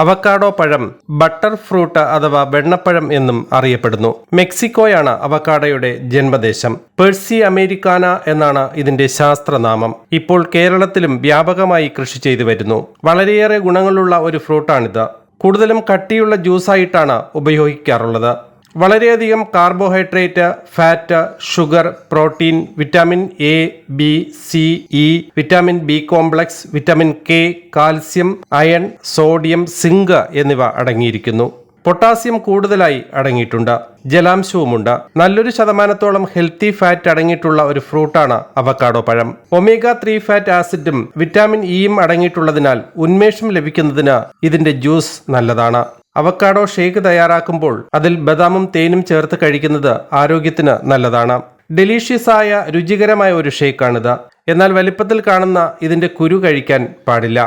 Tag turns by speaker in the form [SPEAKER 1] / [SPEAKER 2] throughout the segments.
[SPEAKER 1] Avocado പഴം butter fruit അഥവാ വെണ്ണപ്പഴം എന്നും അറിയപ്പെടുന്നു. മെക്സിക്കോയാണ് അവക്കാഡോയുടെ ജന്മദേശം. പേഴ്സി അമേരിക്കാന എന്നാണ് ഇതിന്റെ ശാസ്ത്രനാമം. ഇപ്പോൾ കേരളത്തിലും വ്യാപകമായി കൃഷി ചെയ്തു വരുന്നു. വളരെയേറെ ഗുണങ്ങളുള്ള ഒരു ഫ്രൂട്ടാണിത്. കൂടുതലും കട്ടിയുള്ള ജ്യൂസായിട്ടാണ് ഉപയോഗിക്കാറുള്ളത്. വളരെയധികം carbohydrate fat sugar protein vitamin A B C E vitamin B complex vitamin K calcium iron sodium zinc എന്നിവ അടങ്ങിയിരിക്കുന്നു. പൊട്ടാസ്യം കൂടുതലായി അടങ്ങിയിട്ടുണ്ട്. ജലാംശവുമുണ്ട്. നല്ലൊരു ശതമാനത്തോളം ഹെൽത്തി ഫാറ്റ് അടങ്ങിയിട്ടുള്ള ഒരു ഫ്രൂട്ടാണ് അവക്കാഡോ പഴം. ഒമേഗ ത്രീ ഫാറ്റ് ആസിഡും വിറ്റാമിൻ ഇയും അടങ്ങിയിട്ടുള്ളതിനാൽ ഉന്മേഷം ലഭിക്കുന്നതിന് ഇതിന്റെ ജ്യൂസ് നല്ലതാണ്. അവക്കാഡോ ഷേക്ക് തയ്യാറാക്കുമ്പോൾ അതിൽ ബദാമും തേനും ചേർത്ത് കഴിക്കുന്നത് ആരോഗ്യത്തിന് നല്ലതാണ്. ഡെലീഷ്യസ് ആയ രുചികരമായ ഒരു ഷേക്കാണിത്. എന്നാൽ വലിപ്പത്തിൽ കാണുന്ന ഇതിന്റെ കുരു കഴിക്കാൻ പാടില്ല.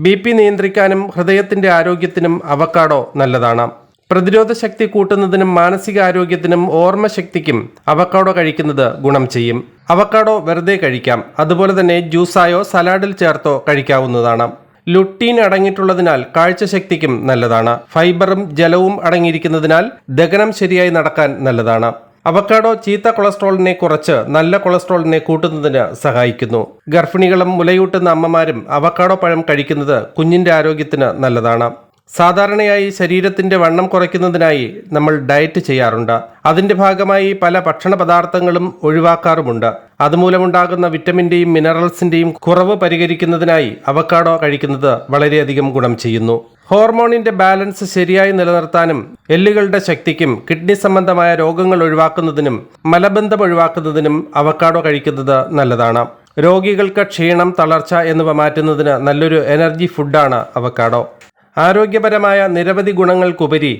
[SPEAKER 1] ബി പി നിയന്ത്രിക്കാനും ഹൃദയത്തിന്റെ ആരോഗ്യത്തിനും അവക്കാഡോ നല്ലതാണ്. പ്രതിരോധ ശക്തി കൂട്ടുന്നതിനും മാനസികാരോഗ്യത്തിനും ഓർമ്മശക്തിക്കും അവക്കാഡോ കഴിക്കുന്നത് ഗുണം ചെയ്യും. അവക്കാഡോ വെറുതെ കഴിക്കാം. അതുപോലെ തന്നെ ജ്യൂസായോ സലാഡിൽ ചേർത്തോ കഴിക്കാവുന്നതാണ്. ലുട്ടീൻ അടങ്ങിയിട്ടുള്ളതിനാൽ കാഴ്ചശക്തിക്കും നല്ലതാണ്. ഫൈബറും ജലവും അടങ്ങിയിരിക്കുന്നതിനാൽ ദഹനം ശരിയായി നടക്കാൻ നല്ലതാണ്. അവക്കാഡോ ചീത്ത കൊളസ്ട്രോളിനെ കുറച്ച് നല്ല കൊളസ്ട്രോളിനെ കൂട്ടുന്നതിന് സഹായിക്കുന്നു. ഗർഭിണികളും മുലയൂട്ടുന്ന അമ്മമാരും അവക്കാഡോ പഴം കഴിക്കുന്നത് കുഞ്ഞിന്റെ ആരോഗ്യത്തിന് നല്ലതാണ്. സാധാരണയായി ശരീരത്തിന്റെ വണ്ണം കുറയ്ക്കുന്നതിനായി നമ്മൾ ഡയറ്റ് ചെയ്യാറുണ്ട്. അതിന്റെ ഭാഗമായി പല ഭക്ഷണ പദാർത്ഥങ്ങളും ഒഴിവാക്കാറുമുണ്ട്. അതുമൂലമുണ്ടാകുന്ന വിറ്റമിന്റെയും മിനറൽസിന്റെയും കുറവ് പരിഹരിക്കുന്നതിനായി അവക്കാഡോ കഴിക്കുന്നത് വളരെയധികം ഗുണം ചെയ്യുന്നു. ഹോർമോണിന്റെ ബാലൻസ് ശരിയായി നിലനിർത്താനും എല്ലുകളുടെ ശക്തിക്കും കിഡ്നി സംബന്ധമായ രോഗങ്ങൾ ഒഴിവാക്കുന്നതിനും മലബന്ധം ഒഴിവാക്കുന്നതിനും അവക്കാഡോ കഴിക്കുന്നത് നല്ലതാണ്. രോഗികൾക്ക് ക്ഷീണം തളർച്ച എന്നിവ മാറ്റുന്നതിന് നല്ലൊരു എനർജി ഫുഡാണ് അവക്കാഡോ ആരോഗ്യപരമായ നിരവധി ഗുണങ്ങൾക്കുപരി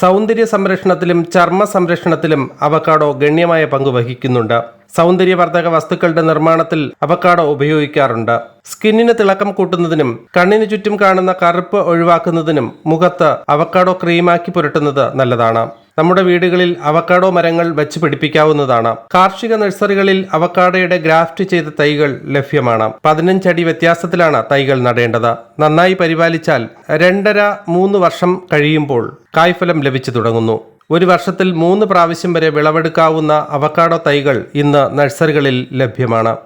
[SPEAKER 1] സൗന്ദര്യ സംരക്ഷണത്തിലും ചർമ്മ സംരക്ഷണത്തിലും അവക്കാഡോ ഗണ്യമായ പങ്ക് വഹിക്കുന്നുണ്ട്. സൗന്ദര്യവർദ്ധക വസ്തുക്കളുടെ നിർമ്മാണത്തിൽ അവക്കാഡോ ഉപയോഗിക്കാറുണ്ട്. സ്കിന്നിന് തിളക്കം കൂട്ടുന്നതിനും കണ്ണിന് ചുറ്റും കാണുന്ന കറുപ്പ് ഒഴിവാക്കുന്നതിനും മുഖത്ത് അവക്കാഡോ ക്രീമാക്കി പുരട്ടുന്നത് നല്ലതാണ്. നമ്മുടെ വീടുകളിൽ അവക്കാഡോ മരങ്ങൾ വെച്ച് പിടിപ്പിക്കാവുന്നതാണ്. കാർഷിക നഴ്സറികളിൽ അവക്കാഡോയുടെ ഗ്രാഫ്റ്റ് ചെയ്ത തൈകൾ ലഭ്യമാണ്. പതിനഞ്ചടി വ്യത്യാസത്തിലാണ് തൈകൾ നടേണ്ടത്. നന്നായി പരിപാലിച്ചാൽ രണ്ടര മൂന്ന് വർഷം കഴിയുമ്പോൾ കായ്ഫലം ലഭിച്ചു തുടങ്ങുന്നു. ഒരു വർഷത്തിൽ മൂന്ന് പ്രാവശ്യം വരെ വിളവെടുക്കാവുന്ന അവക്കാഡോ തൈകൾ ഇന്ന് നഴ്സറികളിൽ ലഭ്യമാണ്.